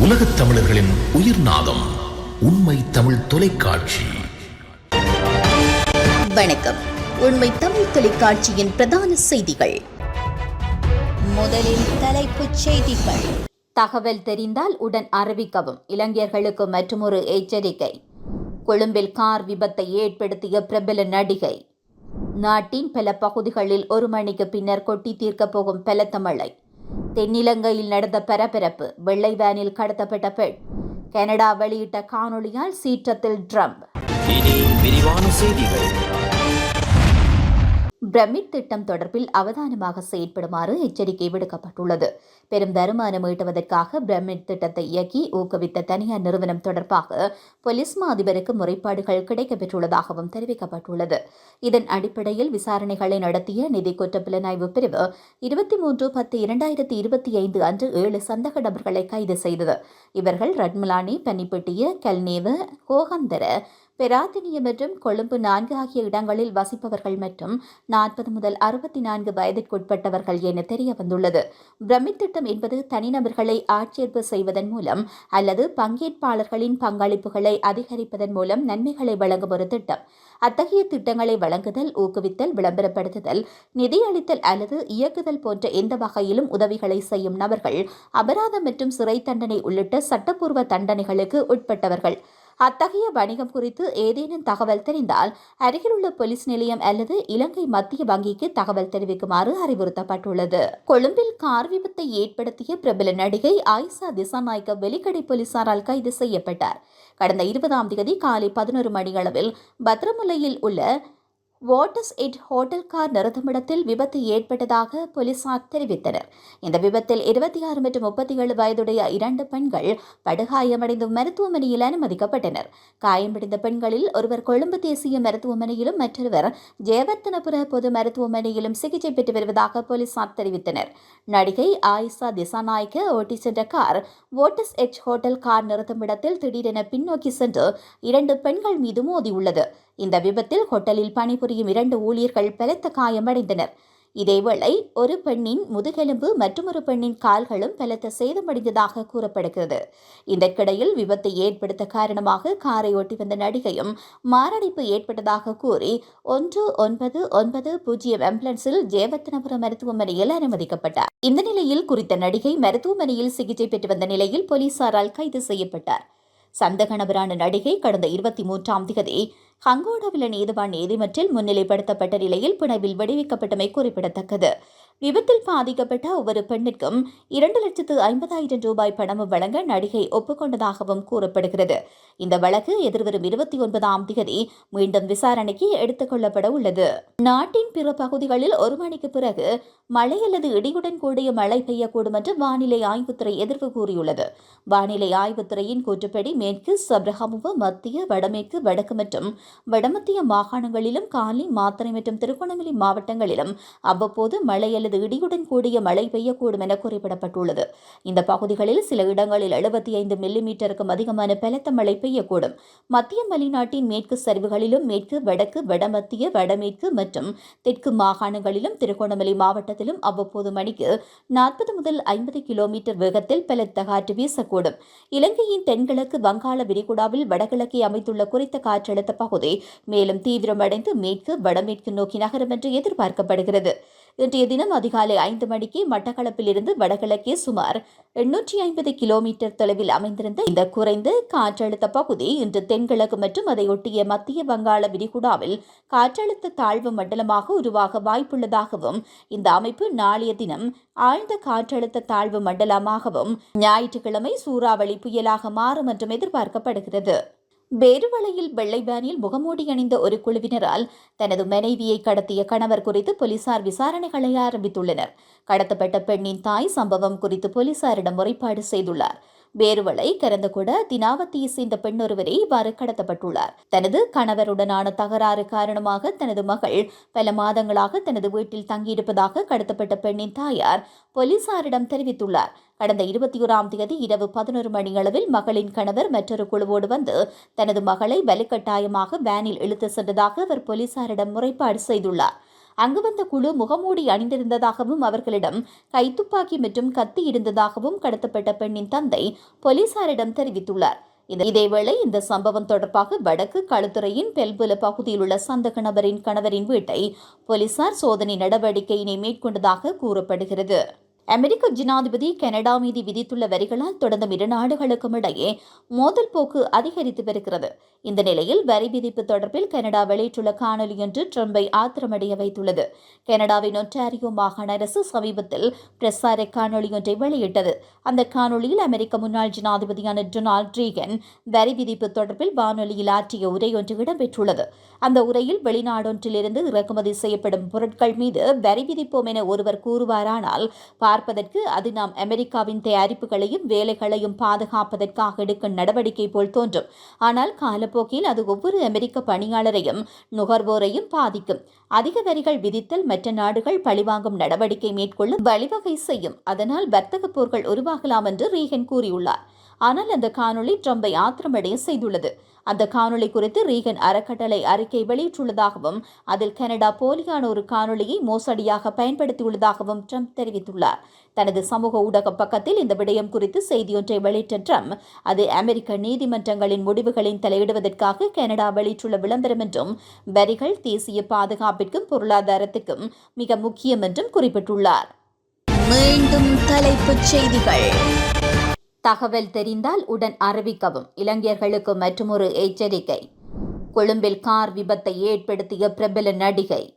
உலகத் தமிழர்களின் உயிர் நாதம் உண்மை தமிழ் தொலைக்காட்சி. வணக்கம். உண்மை தமிழ் தொலைக்காட்சியின் பிரதான செய்திகள். முதலில் தலைப்புச் செய்திகள். தகவல் தெரிந்தால் உடன் அறிவிக்கவும். இளைஞர்களுக்கு மற்றொரு எச்சரிக்கை. கொழும்பில் கார் விபத்தை ஏற்படுத்திய பிரபல நடிகை. நாட்டின் பல பகுதிகளில் ஒரு மணிக்கு பின்னர் கொட்டி தீர்க்கப் போகும் பலத்த மழை. தென்னிலங்கையில் நடந்த பரபரப்பு வெள்ளை வேனில் கடத்தப்பட்ட பெண் கனடா வெளியிட்ட காணொளியால் சீற்றத்தில் ட்ரம்ப். விரிவான செய்திகள். பிரமிட் திட்டம் தொடர்பில் அவதானமாக செயற்படுமாறு எச்சரிக்கை விடுக்கப்பட்டுள்ளது. பெரும் வருமானம் ஈட்டுவதற்காக பிரமிட் திட்டத்தை இயக்கி ஊக்குவித்த தனியார் நிறுவனம் தொடர்பாக போலீஸ் மா அதிபருக்கு முறைப்பாடுகள் கிடைக்கப்பெற்றுள்ளதாகவும் தெரிவிக்கப்பட்டுள்ளது. இதன் அடிப்படையில் விசாரணைகளை நடத்திய நிதி குற்ற புலனாய்வு பிரிவு இருபத்தி மூன்று பத்து இரண்டாயிரத்தி இருபத்தி ஐந்து அன்று ஏழு சந்தக நபர்களை கைது செய்தது. இவர்கள் ரட்மலானி பன்னிப்பட்டிய கல்நேவ கோகந்தர பெராத்தினியம் மற்றும் கொழும்பு நான்கு ஆகிய இடங்களில் வசிப்பவர்கள் மற்றும் நாற்பது முதல் அறுபத்தி நான்கு வயதிற்குட்பட்டவர்கள் என தெரிய வந்துள்ளது. பிரமித்திட்டம் என்பது தனிநபர்களை ஆட்சேர்ப்பு செய்வதன் மூலம் அல்லது பங்கேற்பாளர்களின் பங்களிப்புகளை அதிகரிப்பதன் மூலம் நன்மைகளை வழங்கும் ஒரு திட்டம். அத்தகைய திட்டங்களை வழங்குதல் ஊக்குவித்தல் விளம்பரப்படுத்துதல் நிதியளித்தல் அல்லது இயக்குதல் போன்ற எந்த வகையிலும் உதவிகளை செய்யும் நபர்கள் அபராதம் மற்றும் சிறை தண்டனை உள்ளிட்ட சட்டப்பூர்வ தண்டனைகளுக்கு உட்பட்டவர்கள். அத்தகைய வணிகம் குறித்து ஏதேனும் தகவல் தெரிந்தால் அருகிலுள்ள போலீஸ் நிலையம் அல்லது இலங்கை மத்திய வங்கிக்கு தகவல் தெரிவிக்குமாறு அறிவுறுத்தப்பட்டுள்ளது. கொழும்பில் கார் விபத்தை ஏற்படுத்திய பிரபல நடிகை ஆயிஷா திசாநாயக்க வெலிக்கடை போலீசாரால் கைது செய்யப்பட்டார். கடந்த இருபதாம் தேதி காலை பதினொரு மணியளவில் பத்ரமுலையில் உள்ள வாட்டர்ஸ் எட் ஹோட்டல் கார் நிறுத்துமிடத்தில் விபத்து ஏற்பட்டதாக போலீசார் தெரிவித்தனர். இந்த விபத்தில் இருபத்தி ஆறு மற்றும் முப்பத்தி ஏழு வயதுடைய இரண்டு பெண்கள் படுகாயமடைந்து மருத்துவமனையில் அனுமதிக்கப்பட்டனர். காயமடைந்த பெண்களில் ஒருவர் கொழும்பு தேசிய மருத்துவமனையிலும் மற்றொருவர் ஜெயவர்த்தனபுர பொது மருத்துவமனையிலும் சிகிச்சை பெற்று வருவதாக போலீசார் தெரிவித்தனர். நடிகை ஆயிஷா திசாநாயக்க ஓட்டி சென்ற car Waters Edge hotel car நிறுத்துமிடத்தில் திடீரென பின்னோக்கி சென்று இரண்டு பெண்கள் மீது மோதியுள்ளது இந்த விபத்தில் ஹோட்டலில் பணிபுரியும் இரண்டு ஊழியர்கள் பலத்த காயமடைந்தனர். இதேவேளை ஒரு பெண்ணின் முதுகெலும்பு மற்றொரு பெண்ணின் கால்களும் பலத்த சேதமடைந்ததாக கூறப்படுகிறது. இதற்கிடையில் விபத்தை ஏற்படுத்த காரணமாக காரை ஓட்டி வந்த நடிகையும் மாரடைப்பு ஏற்பட்டதாக கூறி ஒன்று ஒன்பது ஒன்பது பூஜ்ஜியம் ஆம்புலன்ஸில் ஜெயவர்த்தனபுரம் மருத்துவமனையில் அனுமதிக்கப்பட்டார். இந்த நிலையில் குறித்த நடிகை மருத்துவமனையில் சிகிச்சை பெற்று வந்த நிலையில் போலீசாரால் கைது செய்யப்பட்டார். சந்தக நபரான நடிகை கடந்த இருபத்தி மூன்றாம் தேதி ஹங்கோடாவில நீதிவான் நீதிமன்றில் முன்னிலைப்படுத்தப்பட்ட நிலையில் பிணைவில் விடுவிக்கப்பட்டமை குறிப்பிடத்தக்கது. விபத்தில் பாதிக்கப்பட்ட ஒவ்வொரு பெண்ணிற்கும் இரண்டு லட்சத்து ஐம்பதாயிரம் ரூபாய் பணமும் வழங்க நடிகை ஒப்புக்கொண்டதாகவும் கூறப்படுகிறது. இந்த வழக்கு எதிர்வரும் இருபத்தி ஒன்பதாம் தேதி மீண்டும் விசாரணைக்கு எடுத்துக் கொள்ளப்பட உள்ளது. நாட்டின் பிற பகுதிகளில் ஒரு மணிக்கு பிறகு மழை அல்லது இடியுடன் கூடிய மழை பெய்யக்கூடும் என்று வானிலை ஆய்வுத்துறை எதிர்ப்பு கூறியுள்ளது. வானிலை ஆய்வுத்துறையின் கூற்றுப்படி மேற்கு சப்ரஹமுவ மத்திய வடமேற்கு வடக்கு மற்றும் வடமத்திய மாகாணங்களிலும் காலி மாத்தறை மற்றும் திருகோணமலை மாவட்டங்களிலும் அவ்வப்போது மழை அல்லது அல்லது இடியுடன் கூடிய மழை பெய்யக்கூடும் என குறிப்பிடப்பட்டுள்ளது. இந்த பகுதிகளில் சில இடங்களில் எழுபத்தி ஐந்து மில்லிமீட்டருக்கும் அதிகமான பலத்த மழை பெய்யக்கூடும். மத்திய மலைநாட்டின் மேற்கு சரிவுகளிலும் மேற்கு வடக்கு வடமத்திய வடமேற்கு மற்றும் தெற்கு மாகாணங்களிலும் திருகோணமலை மாவட்டத்திலும் அவ்வப்போது மணிக்கு நாற்பது முதல் ஐம்பது கிலோமீட்டர் வேகத்தில் பலத்த காற்று வீசக்கூடும். இலங்கையின் தென்கிழக்கு வங்காள விரிகுடாவில் வடகிழக்கே அமைத்துள்ள குறித்த காற்றழுத்த பகுதி மேலும் தீவிரமடைந்து மேற்கு வடமேற்கு நோக்கி நகரும் என்று எதிர்பார்க்கப்படுகிறது. இன்றைய தினம் அதிகாலை ஐந்து மணிக்கு மட்டக்களப்பிலிருந்து வடகிழக்கே சுமார் எண்ணூற்றி ஐம்பது கிலோமீட்டர் தொலைவில் அமைந்திருந்த இந்த குறைந்த காற்றழுத்த பகுதி இன்று தென்கிழக்கு மற்றும் அதை ஒட்டிய மத்திய வங்காள விரிகுடாவில் காற்றழுத்த தாழ்வு மண்டலமாக உருவாக வாய்ப்புள்ளதாகவும் இந்த அமைப்பு நாளைய தினம் ஆழ்ந்த காற்றழுத்த தாழ்வு மண்டலமாகவும் ஞாயிற்றுக்கிழமை சூறாவளி புயலாக மாறும் என்றும் எதிர்பார்க்கப்படுகிறது. பேருவளையில் வெள்ளை வேனில் முகமூடி அணிந்த ஒரு குழுவினரால் தனது மனைவியை கடத்திய கணவர் குறித்து போலீசார் விசாரணைகளை ஆரம்பித்துள்ளனர். கடத்தப்பட்ட பெண்ணின் தாய் சம்பவம் குறித்து போலீசாரிடம் முறைப்பாடு செய்துள்ளார். வேறுவளை கரந்தகொட தினாவத்தியை சேர்ந்த பெண்ணொருவரே இவ்வாறு கடத்தப்பட்டுள்ளார். தனது கணவருடனான தகராறு காரணமாக தனது மகள் பல மாதங்களாக தனது வீட்டில் தங்கியிருப்பதாக கடத்தப்பட்ட பெண்ணின் தாயார் போலீசாரிடம் தெரிவித்துள்ளார். கடந்த இருபத்தி ஓராம் தேதி இரவு பதினொரு மணி அளவில் மகளின் கணவர் மற்றொரு குழுவோடு வந்து தனது மகளை வலுக்கட்டாயமாக வேனில் இழுத்து சென்றதாக அவர் போலீசாரிடம் முறைப்பாடு செய்துள்ளார். அங்கு வந்த குழு முகமூடி அணிந்திருந்ததாகவும் அவர்களிடம் கைத்துப்பாக்கி மற்றும் கத்தி இருந்ததாகவும் கடத்தப்பட்ட பெண்ணின் தந்தை போலீசாரிடம் தெரிவித்துள்ளார். இதேவேளை இந்த சம்பவம் தொடர்பாக வடக்கு களுத்துறையின் பெல்புல பகுதியில் உள்ள சந்தக நபரின் கணவரின் வீட்டை போலீசார் சோதனை நடவடிக்கையினை மேற்கொண்டதாக கூறப்படுகிறது. அமெரிக்க ஜனாதிபதி கனடா மீது விதித்துள்ள வரிகளால் தொடர்ந்து இரு நாடுகளுக்கும் இடையே மோதல் போக்கு அதிகரித்து வருகிறது. இந்த நிலையில் வரி விதிப்பு தொடர்பில் கனடா வெளியிட்டுள்ள காணொலி என்று ட்ரம்பை ஆத்திரமடைய வைத்துள்ளது. கனடாவின் ஒன்டாரியோ மாகாண அரசு சமீபத்தில் பிரசார காணொலி ஒன்றை வெளியிட்டது. அந்த காணொலியில் அமெரிக்க முன்னாள் ஜனாதிபதியான டொனால்ட் ரீகன் வரி விதிப்பு தொடர்பில் வானொலியில் ஆற்றிய உரை ஒன்று இடம்பெற்றுள்ளது. அந்த உரையில் வெளிநாடொன்றிலிருந்து இறக்குமதி செய்யப்படும் பொருட்கள் மீது வரி விதிப்போம் என ஒருவர் கூறுவாரானால் பார்ப்பதற்கு அது நாம் அமெரிக்காவின் தயாரிப்புகளையும் வேலைகளையும் பாதுகாப்பதற்காக எடுக்கும் நடவடிக்கை போல் தோன்றும். ஆனால் காலப்போக்கில் அது ஒவ்வொரு அமெரிக்க பணியாளரையும் நுகர்வோரையும் பாதிக்கும். அதிக வரிகள் விதித்தல் மற்ற நாடுகள் பழிவாங்கும் நடவடிக்கை மேற்கொள்ள வழிவகை செய்யும். அதனால் வர்த்தக போர்கள் உருவாகலாம் என்று ரீகன் கூறியுள்ளார். ஆனால் அந்த காணொளி ட்ரம்பை ஆத்திரமடைய செய்துள்ளது. அந்த காணொளி குறித்து ரீகன் அறக்கட்டளை அறிக்கை வெளியிட்டுள்ளதாகவும் அதில் கனடா போலியான ஒரு காணொளியை மோசடியாக பயன்படுத்தியுள்ளதாகவும் ட்ரம்ப் தெரிவித்துள்ளார். தனது சமூக ஊடக பக்கத்தில் இந்த விடயம் குறித்து செய்தியொன்றை வெளியிட்ட ட்ரம்ப் அது அமெரிக்க நீதிமன்றங்களின் முடிவுகளின் தலையிடுவதற்காக கனடா வெளியிட்டுள்ள விளம்பரம் என்றும் வரிகள் தேசிய பாதுகாப்பிற்கும் பொருளாதாரத்திற்கும் மிக முக்கியம் என்றும் குறிப்பிட்டுள்ளார். மீண்டும் தலைப்புச் செய்திகள். தகவல் தெரிந்தால் உடன் அறிவிக்கவும். இளைஞர்களுக்கு மற்றொரு எச்சரிக்கை. கொழும்பில் கார் விபத்தை ஏற்படுத்திய பிரபல நடிகை.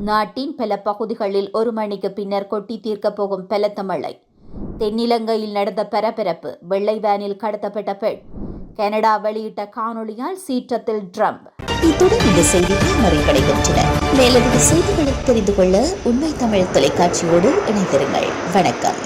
நாட்டின் பல பகுதிகளில் ஒரு மணிக்கு பின்னர் கொட்டி தீர்க்கப் போகும் பலத்த மழை தென்னிலங்கையில் நடந்த பரபரப்பு வெள்ளை வேனில் கடத்தப்பட்ட பெண். கனடா வெளியிட்ட காணொளியால் சீற்றத்தில் ட்ரம்ப். இத்துடன் இந்த செய்திகள் நிறைவடைகின்றன. மேலதிக செய்திகளை தெரிந்து கொள்ள உண்மை தமிழ் தொலைக்காட்சியோடு இணைந்திருங்கள். வணக்கம்.